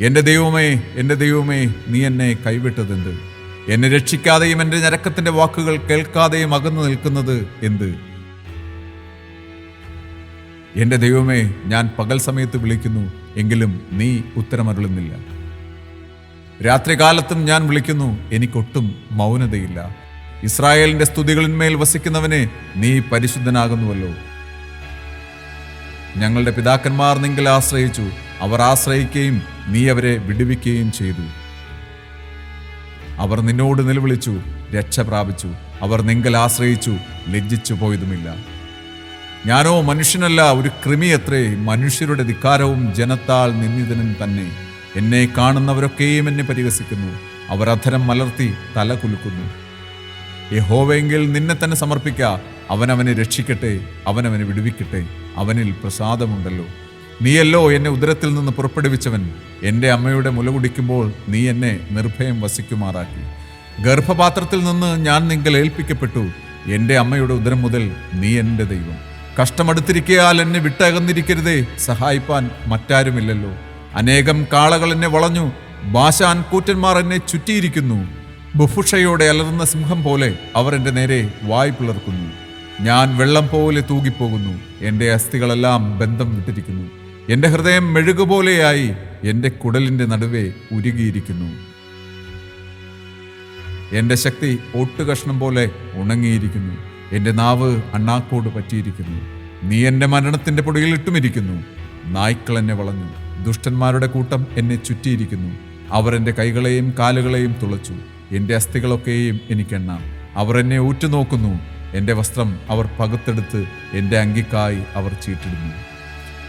എന്റെ ദൈവമേ എന്റെ ദൈവമേ നീ എന്നെ കൈവിട്ടതെന്ത്? എന്നെ രക്ഷിക്കാതെയും എന്റെ ഞരക്കത്തിന്റെ വാക്കുകൾ കേൾക്കാതെയും അകന്നു നിൽക്കുന്നത് എന്ത്? എന്റെ ദൈവമേ ഞാൻ പകൽ സമയത്ത് വിളിക്കുന്നു എങ്കിലും നീ ഉത്തരമരുളുന്നില്ല. രാത്രികാലത്തും ഞാൻ വിളിക്കുന്നു എനിക്കൊട്ടും മൗനതയില്ല. ഇസ്രായേലിന്റെ സ്തുതികളിന്മേൽ വസിക്കുന്നവനെ നീ പരിശുദ്ധനാകുന്നുവല്ലോ. ഞങ്ങളുടെ പിതാക്കന്മാർ നിങ്ങൾ ആശ്രയിച്ചു അവർ ആശ്രയിക്കുകയും നീ അവരെ വിടുവിക്കുകയും ചെയ്തു. അവർ നിന്നോട് നിലവിളിച്ചു രക്ഷ പ്രാപിച്ചു. അവർ നിങ്കൽ ആശ്രയിച്ചു ലജ്ജിച്ചു പോയതുമില്ല. ഞാനോ മനുഷ്യനല്ല ഒരു കൃമി അത്രേ മനുഷ്യരുടെ ധിക്കാരവും ജനത്താൽ നിന്ദിതനും തന്നെ. എന്നെ കാണുന്നവരൊക്കെയും എന്നെ പരിഹസിക്കുന്നു. അവർ അധരം മലർത്തി തല കുലുക്കുന്നു. യഹോവെങ്കിൽ നിന്നെ തന്നെ സമർപ്പിക്ക. അവനവനെ രക്ഷിക്കട്ടെ അവനവനെ വിടുവിക്കട്ടെ. അവനിൽ പ്രസാദമുണ്ടല്ലോ. നീയല്ലോ എന്നെ ഉദരത്തിൽ നിന്ന് പുറപ്പെടുവിച്ചവൻ. എന്റെ അമ്മയുടെ മുല കുടിക്കുമ്പോൾ നീ എന്നെ നിർഭയം വസിക്കുമാറാക്കി. ഗർഭപാത്രത്തിൽ നിന്ന് ഞാൻ നിങ്ങൾ ഏൽപ്പിക്കപ്പെട്ടു. എന്റെ അമ്മയുടെ ഉദരം മുതൽ നീ എന്റെ ദൈവം. കഷ്ടമടുത്തിരിക്കയാൽ എന്നെ വിട്ടകന്നിരിക്കരുതേ. സഹായിപ്പാൻ മറ്റാരുമില്ലല്ലോ. അനേകം കാളകൾ എന്നെ വളഞ്ഞു. ബാശാൻ കൂറ്റന്മാർ എന്നെ ചുറ്റിയിരിക്കുന്നു. ബുഫുഷയോടെ അലർന്ന സിംഹം പോലെ അവർ എന്റെ നേരെ വായ് പിളർക്കുന്നു. ഞാൻ വെള്ളം പോലെ തൂകിപ്പോകുന്നു. എന്റെ അസ്ഥികളെല്ലാം ബന്ധം വിട്ടിരിക്കുന്നു. എന്റെ ഹൃദയം മെഴുകുപോലെയായി എന്റെ കുടലിന്റെ നടുവേ ഉരുകിയിരിക്കുന്നു. എന്റെ ശക്തി ഒട്ടുകഷ്ണം പോലെ ഉണങ്ങിയിരിക്കുന്നു. എന്റെ നാവ് അണ്ണാക്കോട് പറ്റിയിരിക്കുന്നു. നീ എന്റെ മരണത്തിന്റെ പൊടിയിൽ ഇട്ടുമിരിക്കുന്നു. നായ്ക്കൾ എന്നെ വളഞ്ഞു. ദുഷ്ടന്മാരുടെ കൂട്ടം എന്നെ ചുറ്റിയിരിക്കുന്നു. അവർ എന്റെ കൈകളെയും കാലുകളെയും തുളച്ചു. എന്റെ അസ്ഥികളൊക്കെയും എനിക്കെണ്ണാം അവർ എന്നെ ഊറ്റുനോക്കുന്നു. എന്റെ വസ്ത്രം അവർ പകുത്തെടുത്ത് എന്റെ അങ്കിക്കായി അവർ ചീട്ടിടുന്നു.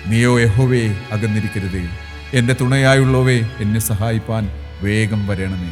നീയോ യഹോവേ അകന്നിരിക്കരുതേ. എന്റെ തുണയായുള്ളവേ എന്നെ സഹായിപ്പാൻ വേഗം വരണമേ.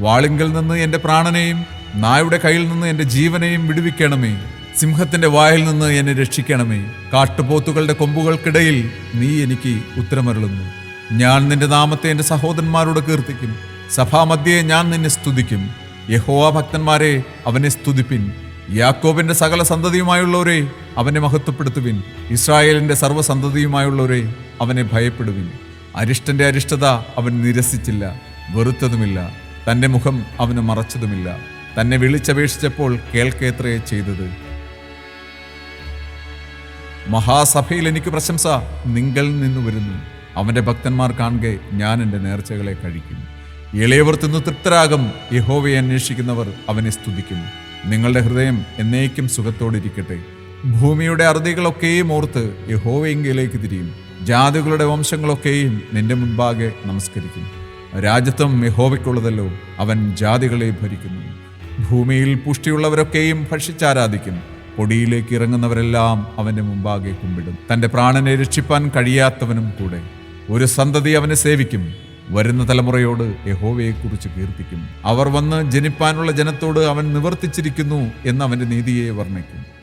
വാളിങ്കൽ നിന്ന് എന്റെ പ്രാണനെയും നായുടെ കയ്യിൽ നിന്ന് എന്റെ ജീവനെയും വിടുവിക്കണമേ. സിംഹത്തിന്റെ വായിൽ നിന്ന് എന്നെ രക്ഷിക്കണമേ. കാട്ടുപോത്തുകളുടെ കൊമ്പുകൾക്കിടയിൽ നീ എനിക്ക് ഉത്തരമരുളുന്നു. ഞാൻ നിന്റെ നാമത്തെ എന്റെ സഹോദരന്മാരോട് കീർത്തിക്കും. സഭാമധ്യേ ഞാൻ നിന്നെ സ്തുതിക്കും. യഹോവാ ഭക്തന്മാരെ അവനെ സ്തുതിപ്പിൻ. യാക്കോബിന്റെ സകല സന്തതിയുമായുള്ളവരെ അവനെ മഹത്വപ്പെടുത്തുവിൻ. ഇസ്രായേലിന്റെ സർവസന്തതിയുമായുള്ളവരെ അവനെ ഭയപ്പെടുവിൻ. അരിഷ്ടന്റെ അരിഷ്ടത അവൻ നിരസിച്ചില്ല വെറുത്തതുമില്ല. തന്റെ മുഖം അവന് മറച്ചതുമില്ല. തന്നെ വിളിച്ചപേക്ഷിച്ചപ്പോൾ കേൾക്കേത്രയെ ചെയ്തത്? മഹാസഭയിൽ എനിക്ക് പ്രശംസ നിങ്ങളിൽ നിന്ന് വരുന്നു. അവന്റെ ഭക്തന്മാർ കാണുകെ ഞാൻ എന്റെ നേർച്ചകളെ കഴിക്കും. ഇളയവർ തിന്നു തൃപ്തരാകും യഹോവയെ അന്വേഷിക്കുന്നവർ അവനെ സ്തുതിക്കും. നിങ്ങളുടെ ഹൃദയം എന്നേക്കും സുഖത്തോടിരിക്കട്ടെ. ഭൂമിയുടെ അറുതികളൊക്കെയും ഓർത്ത് യഹോവയെങ്കിലേക്ക് തിരിയും. ജാതികളുടെ വംശങ്ങളൊക്കെയും നിന്റെ മുൻപാകെ നമസ്കരിക്കും. രാജ്യത്വം യഹോവയ്ക്കുള്ളതല്ലോ അവൻ ജാതികളെ ഭരിക്കുന്നു. ഭൂമിയിൽ പുഷ്ടിയുള്ളവരൊക്കെയും ഭക്ഷിച്ചാരാധിക്കും. പൊടിയിലേക്ക് ഇറങ്ങുന്നവരെല്ലാം അവന്റെ മുമ്പാകെ കുമ്പിടും. തന്റെ പ്രാണനെ രക്ഷിപ്പാൻ കഴിയാത്തവനും കൂടെ. ഒരു സന്തതി അവനെ സേവിക്കും. വരുന്ന തലമുറയോട് യഹോവയെക്കുറിച്ച് കീർത്തിക്കും. അവർ വന്ന് ജനിപ്പാനുള്ള ജനത്തോട് അവൻ നിവർത്തിച്ചിരിക്കുന്നു എന്ന് അവന്റെ നീതിയെ വർണിക്കും.